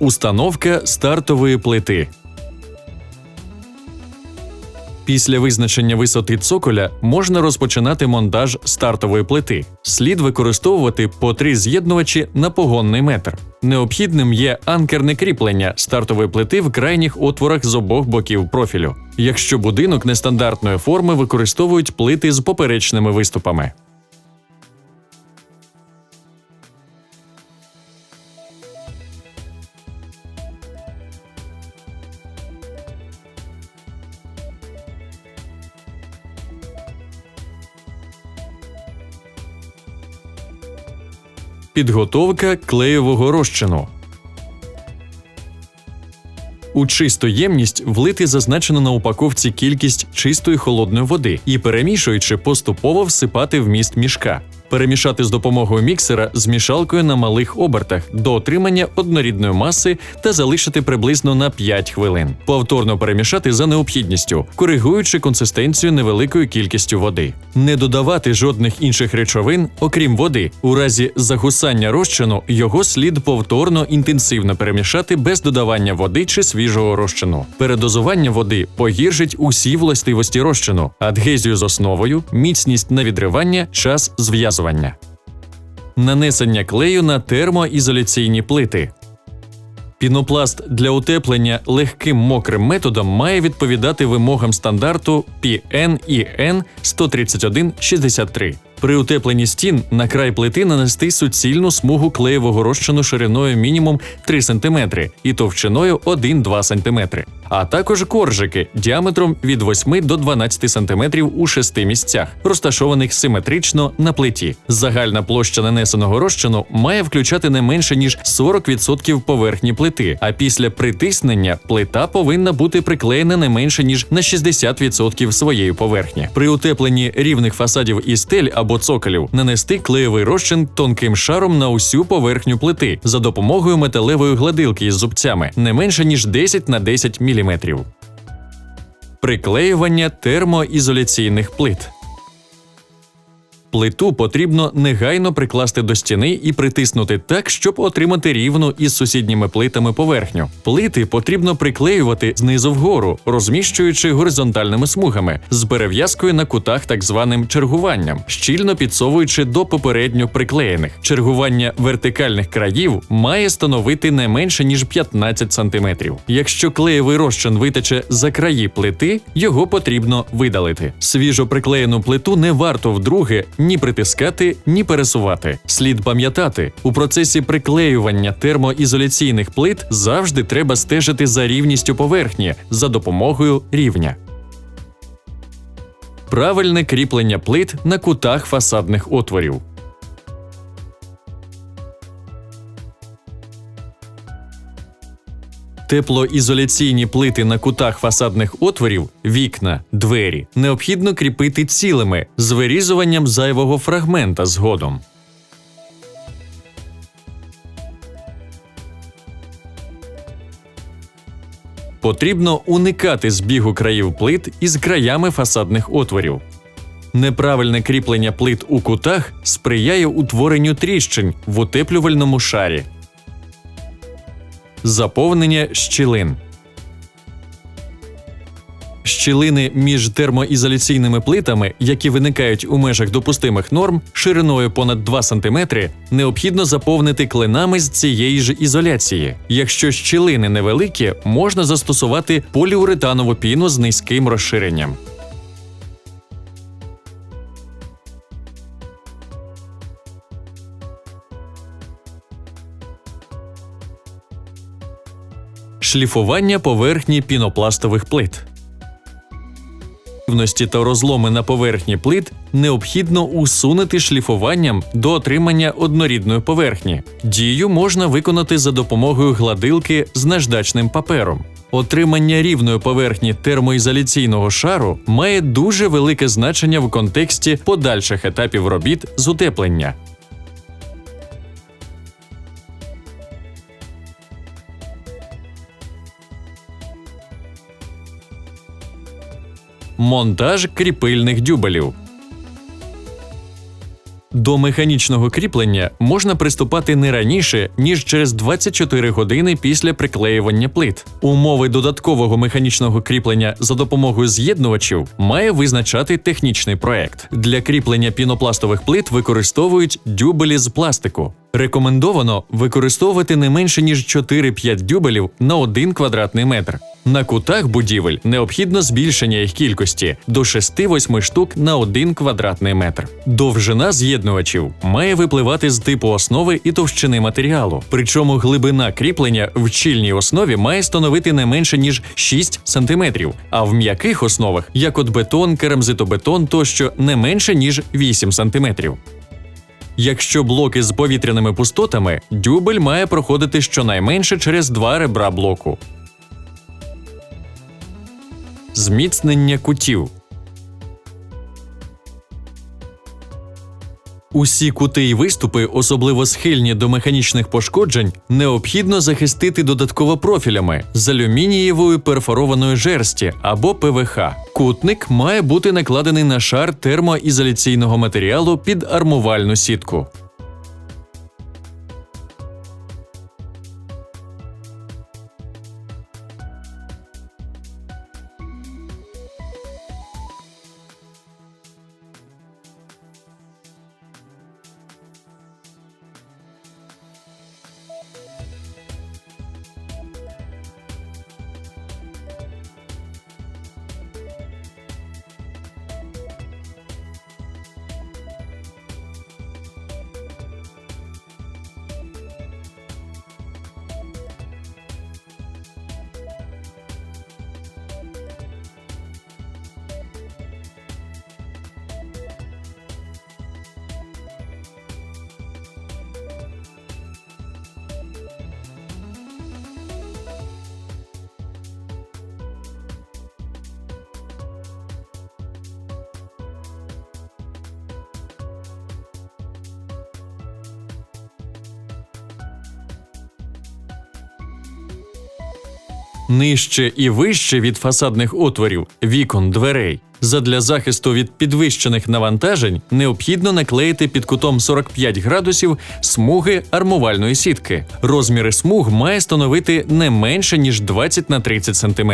Установка стартової плити. Після визначення висоти цоколя можна розпочинати монтаж стартової плити. Слід використовувати по три з'єднувачі на погонний метр. Необхідним є анкерне кріплення стартової плити в крайніх отворах з обох боків профілю. Якщо будинок нестандартної форми використовують плити з поперечними виступами. Підготовка клеєвого розчину. У чисту ємність влити зазначено на упаковці кількість чистої холодної води і, перемішуючи, поступово всипати вміст мішка. Перемішати з допомогою міксера з мішалкою на малих обертах до отримання однорідної маси та залишити приблизно на 5 хвилин. Повторно перемішати за необхідністю, коригуючи консистенцію невеликою кількістю води. Не додавати жодних інших речовин, окрім води. У разі загусання розчину його слід повторно інтенсивно перемішати без додавання води чи свіжого розчину. Передозування води погіршить усі властивості розчину, адгезію з основою, міцність на відривання, час зв'язування. Нанесення клею на термоізоляційні плити. Пінопласт для утеплення легким мокрим методом має відповідати вимогам стандарту PNIN 13163. При утепленні стін на край плити нанести суцільну смугу клеєвого розчину шириною мінімум 3 см і товщиною 1-2 см, а також коржики діаметром від 8 до 12 см у шести місцях, розташованих симетрично на плиті. Загальна площа нанесеного розчину має включати не менше ніж 40% поверхні плити, а після притиснення плита повинна бути приклеєна не менше ніж на 60% своєї поверхні. При утепленні рівних фасадів і стель або цоколів нанести клеєвий розчин тонким шаром на усю поверхню плити за допомогою металевої гладилки із зубцями не менше ніж 10 на 10 мм. Приклеювання термоізоляційних плит. Плиту потрібно негайно прикласти до стіни і притиснути так, щоб отримати рівну із сусідніми плитами поверхню. Плити потрібно приклеювати знизу вгору, розміщуючи горизонтальними смугами з перев'язкою на кутах так званим чергуванням, щільно підсовуючи до попередньо приклеєних. Чергування вертикальних країв має становити не менше ніж 15 см. Якщо клеєвий розчин витече за краї плити, його потрібно видалити. Свіжо приклеєну плиту не варто вдруге ні притискати, ні пересувати. Слід пам'ятати, у процесі приклеювання термоізоляційних плит завжди треба стежити за рівністю поверхні за допомогою рівня. Правильне кріплення плит на кутах фасадних отворів. Теплоізоляційні плити на кутах фасадних отворів, вікна, двері необхідно кріпити цілими з вирізуванням зайвого фрагмента згодом. Потрібно уникати збігу країв плит із краями фасадних отворів. Неправильне кріплення плит у кутах сприяє утворенню тріщин в утеплювальному шарі. Заповнення щілин. Щілини між термоізоляційними плитами, які виникають у межах допустимих норм, шириною понад 2 см, необхідно заповнити клинами з цієї ж ізоляції. Якщо щілини невеликі, можна застосувати поліуретанову піну з низьким розширенням. Шліфування поверхні пінопластових плит. Та розломи на поверхні плит необхідно усунути шліфуванням до отримання однорідної поверхні. Дію можна виконати за допомогою гладилки з наждачним папером. Отримання рівної поверхні термоізоляційного шару має дуже велике значення в контексті подальших етапів робіт з утеплення. Монтаж кріпильних дюбелів. До механічного кріплення можна приступати не раніше, ніж через 24 години після приклеювання плит. Умови додаткового механічного кріплення за допомогою з'єднувачів має визначати технічний проект. Для кріплення пінопластових плит використовують дюбелі з пластику. Рекомендовано використовувати не менше ніж 4-5 дюбелів на 1 квадратний метр. На кутах будівель необхідно збільшення їх кількості до 6-8 штук на 1 квадратний метр. Довжина з'єднувачів має випливати з типу основи і товщини матеріалу. Причому глибина кріплення в чільній основі має становити не менше ніж 6 см, а в м'яких основах, як от бетон, керамзитобетон тощо не менше ніж 8 см. Якщо блоки з повітряними пустотами, дюбель має проходити щонайменше через два ребра блоку. Зміцнення кутів. Усі кути й виступи, особливо схильні до механічних пошкоджень, необхідно захистити додатково профілями з алюмінієвої перфорованої жерсті або ПВХ. Кутник має бути накладений на шар термоізоляційного матеріалу під армувальну сітку. Нижче і вище від фасадних отворів, вікон, дверей. Задля захисту від підвищених навантажень необхідно наклеїти під кутом 45 градусів смуги армувальної сітки. Розміри смуг має становити не менше ніж 20 на 30 см.